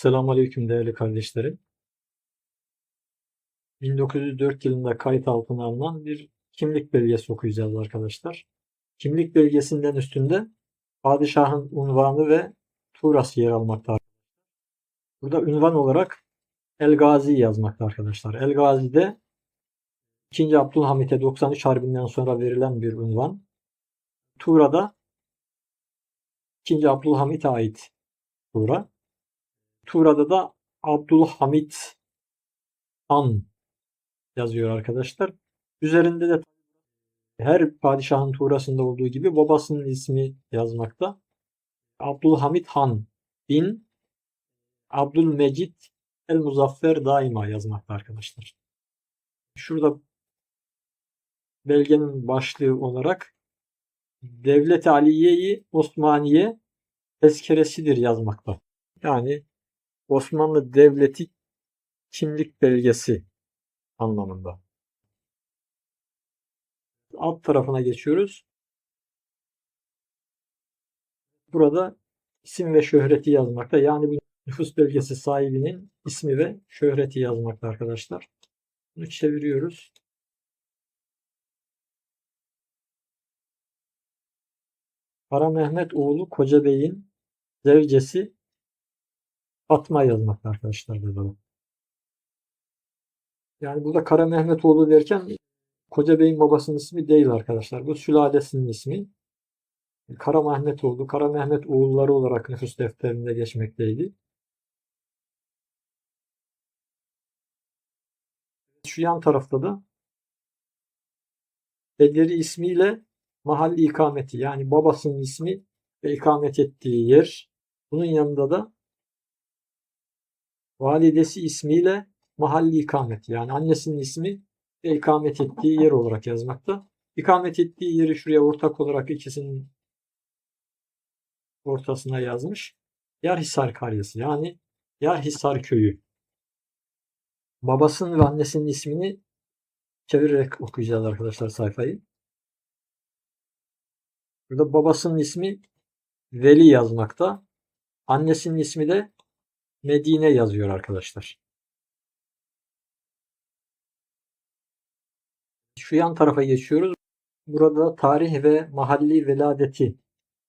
Selamünaleyküm değerli kardeşlerim. 1904 yılında kayıt altına alınan bir kimlik belgesi okuyacağız arkadaşlar. Kimlik belgesinden üstünde padişahın unvanı ve tuğrası yer almakta. Burada ünvan olarak El Gazi yazmakta arkadaşlar. El Gazi de 2. Abdülhamit'e 93 Harbi'nden sonra verilen bir unvan. Tuğra'da 2. Abdülhamit'e ait Tuğra. Tuğra'da da Abdülhamit Han yazıyor arkadaşlar. Üzerinde de her padişahın tuğrasında olduğu gibi babasının ismi yazmakta. Abdülhamit Han bin Abdülmecid El Muzaffer daima yazmakta arkadaşlar. Şurada belgenin başlığı olarak Devlet-i Aliye-i Osmaniye tezkeresidir yazmakta. Yani Osmanlı Devleti kimlik belgesi anlamında. Alt tarafına geçiyoruz. Burada isim ve şöhreti yazmakta. Yani bu nüfus belgesi sahibinin ismi ve şöhreti yazmakta arkadaşlar. Bunu çeviriyoruz. Kara Mehmet oğlu Koca Bey'in zevcesi Fatma yazmakta arkadaşlar burada. Yani burada Kara Mehmetoğlu derken Koca Bey'in babasının ismi değil arkadaşlar. Bu sülalesinin ismi. Kara Mehmetoğlu, Kara Mehmet oğulları olarak nüfus defterinde geçmekteydi. Şu yan tarafta da Bederi ismiyle mahalli ikameti yani babasının ismi ve ikamet ettiği yer. Bunun yanında da validesi ismiyle mahalli ikamet yani annesinin ismi ve ikamet ettiği yer olarak yazmakta. İkamet ettiği yeri şuraya ortak olarak ikisinin ortasına yazmış. Yarhisar karyası yani Yarhisar köyü. Babasının ve annesinin ismini çevirerek okuyacağız arkadaşlar sayfayı. Burada babasının ismi Veli yazmakta. Annesinin ismi de Medine yazıyor arkadaşlar. Şu yan tarafa geçiyoruz. Burada tarih ve mahalli veladeti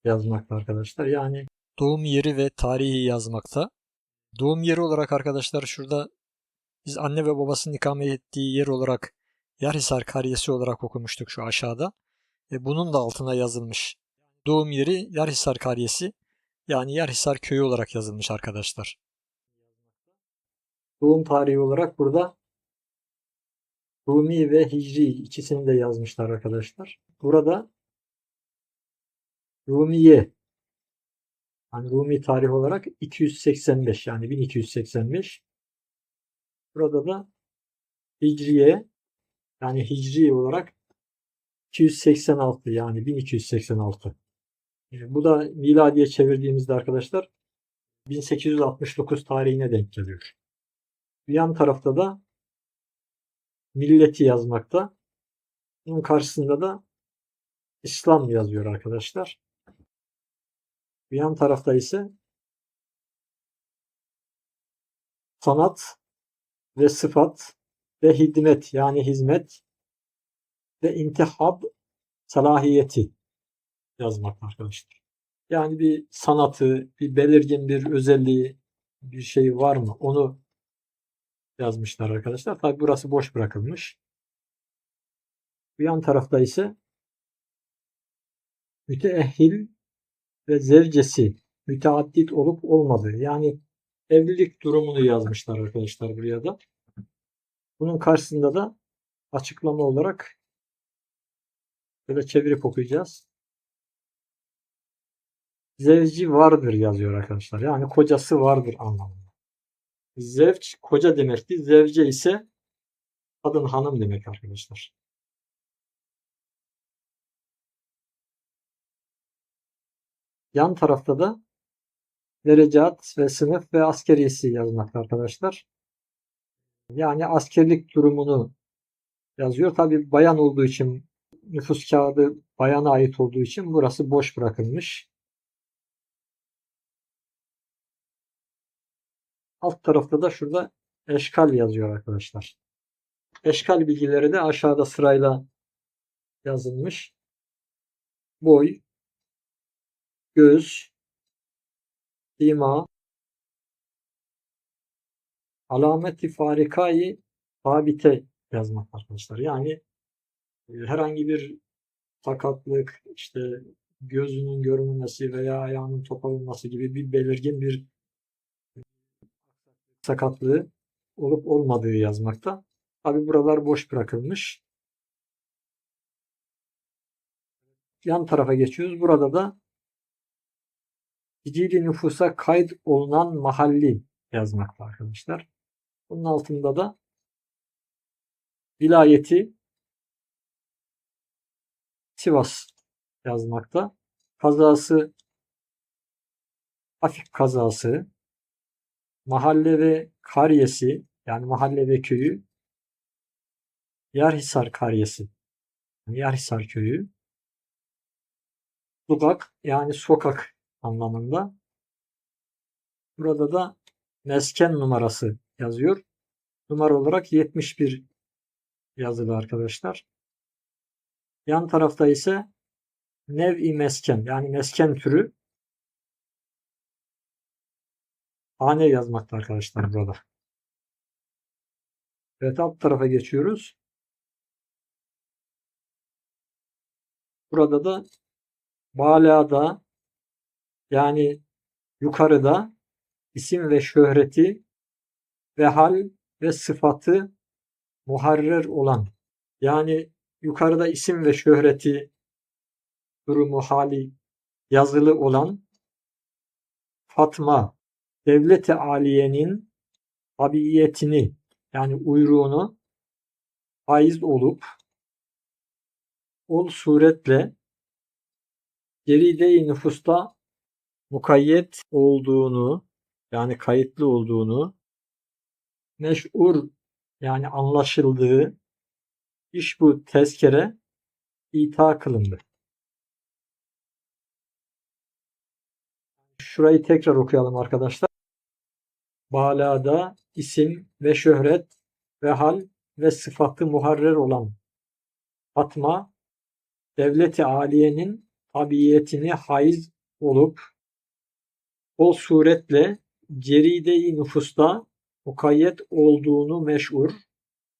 yazmakta arkadaşlar. Yani doğum yeri ve tarihi yazmakta. Doğum yeri olarak arkadaşlar şurada biz anne ve babasının ikamet ettiği yer olarak Yarhisar Kariyesi olarak okumuştuk şu aşağıda. Ve bunun da altına yazılmış. Doğum yeri Yarhisar Kariyesi yani Yarhisar köyü olarak yazılmış arkadaşlar. Doğum tarihi olarak burada Rumi ve Hicri ikisini de yazmışlar arkadaşlar. Burada Rumiye yani Rumi tarih olarak 285 yani 1285. Burada da Hicriye yani Hicri olarak 286 yani 1286. Bu da miladiye çevirdiğimizde arkadaşlar 1869 tarihine denk geliyor. Yan tarafta da milleti yazmakta. Bunun karşısında da İslam yazıyor arkadaşlar. Bir yan tarafta ise sanat ve sıfat ve hizmet yani hizmet ve intihab salahiyeti yazmak arkadaşlar. Yani bir sanatı, bir belirgin bir özelliği, bir şey var mı? Onu yazmışlar arkadaşlar. Tabi burası boş bırakılmış. Bir yan tarafta ise müteehhil ve zevcesi müteaddit olup olmadığı yani evlilik durumunu yazmışlar arkadaşlar buraya da. Bunun karşısında da açıklama olarak böyle çevirip okuyacağız. Zevci vardır yazıyor arkadaşlar. Yani kocası vardır anlamında. Zevç koca demekti. Zevce ise kadın hanım demek arkadaşlar. Yan tarafta da derecat ve sınıf ve askeriyesi yazmakta arkadaşlar. Yani askerlik durumunu yazıyor. Tabi bayan olduğu için nüfus kağıdı bayana ait olduğu için burası boş bırakılmış. Alt tarafta da şurada eşkal yazıyor arkadaşlar. Eşkal bilgileri de aşağıda sırayla yazılmış. Boy, göz, sima, alameti farikayı sabite yazmak arkadaşlar. Yani e, herhangi bir sakatlık, işte gözünün görünmesi veya ayağının topalınması gibi bir belirgin bir sakatlığı olup olmadığı yazmakta. Tabi buralar boş bırakılmış. Yan tarafa geçiyoruz. Burada da sicili nüfusa kayıt olunan mahalli yazmakta arkadaşlar. Bunun altında da vilayeti Sivas yazmakta. Kazası hafif kazası mahalle ve kariyesi yani mahalle ve köyü Yarhisar kariyesi yani Yarhisar köyü sokak yani sokak anlamında. Burada da mesken numarası yazıyor. Numara olarak 71 yazılı arkadaşlar. Yan tarafta ise nev-i mesken yani mesken türü hane yazmakta arkadaşlar burada. Evet alt tarafa geçiyoruz. Burada da balada yani yukarıda isim ve şöhreti ve hal ve sıfatı muharrer olan yani yukarıda isim ve şöhreti durumu hali yazılı olan Fatma devleti aliyenin tabiyetini yani uyruğunu faiz olup ol suretle geride nüfusta mukayyet olduğunu yani kayıtlı olduğunu meşhur yani anlaşıldığı iş bu tezkere ita kılındı. Şurayı tekrar okuyalım arkadaşlar. Balada isim ve şöhret ve hal ve sıfatı muharrer olan Fatma devleti aliyenin tabiyetini haiz olup o suretle ceride-i nüfusta mukayyet olduğunu meşhur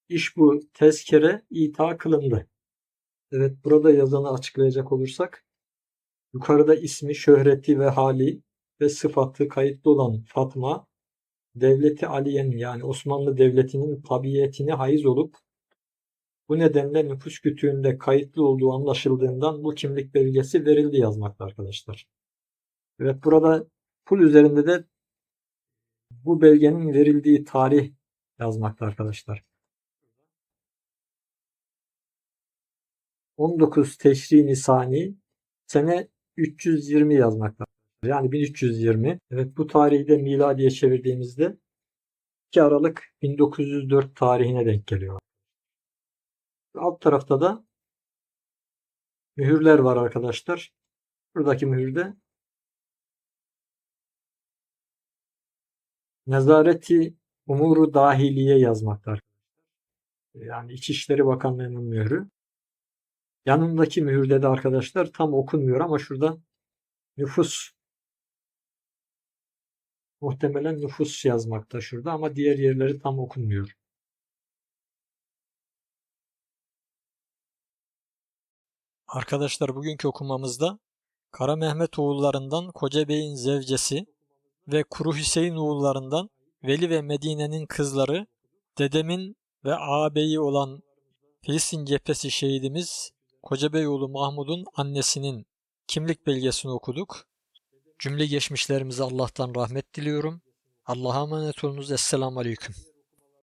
iş bu tezkere ita kılındı. Evet burada yazanı açıklayacak olursak yukarıda ismi, şöhreti ve hali ve sıfatı kayıtlı olan Fatma devleti Aliye'nin yani Osmanlı Devleti'nin tabiyetine haiz olup bu nedenle nüfus kütüğünde kayıtlı olduğu anlaşıldığından bu kimlik belgesi verildi yazmakta arkadaşlar. Evet burada pul üzerinde de bu belgenin verildiği tarih yazmakta arkadaşlar. 19 Teşri Nisani sene 320 yazmakta. Yani 1320. Evet bu tarihi de miladiye çevirdiğimizde 2 Aralık 1904 tarihine denk geliyor. Alt tarafta da mühürler var arkadaşlar. Buradaki mühürde Nezareti Umuru Dahiliye yazmakta. Yani İçişleri Bakanlığı'nın mührü. Yanındaki mühürde de arkadaşlar tam okunmuyor ama şurada nüfus muhtemelen nüfus yazmakta şurada ama diğer yerleri tam okunmuyor. Arkadaşlar bugünkü okumamızda Kara Mehmet oğullarından Koca zevcesi ve Kuru Hüseyin oğullarından Veli ve Medine'nin kızları, dedemin ve ağabeyi olan Filistin cephesi şehidimiz Kocabeyoğlu Mahmud'un annesinin kimlik belgesini okuduk. Cümle geçmişlerimize Allah'tan rahmet diliyorum. Allah'a emanet olunuz. Esselamu Aleyküm.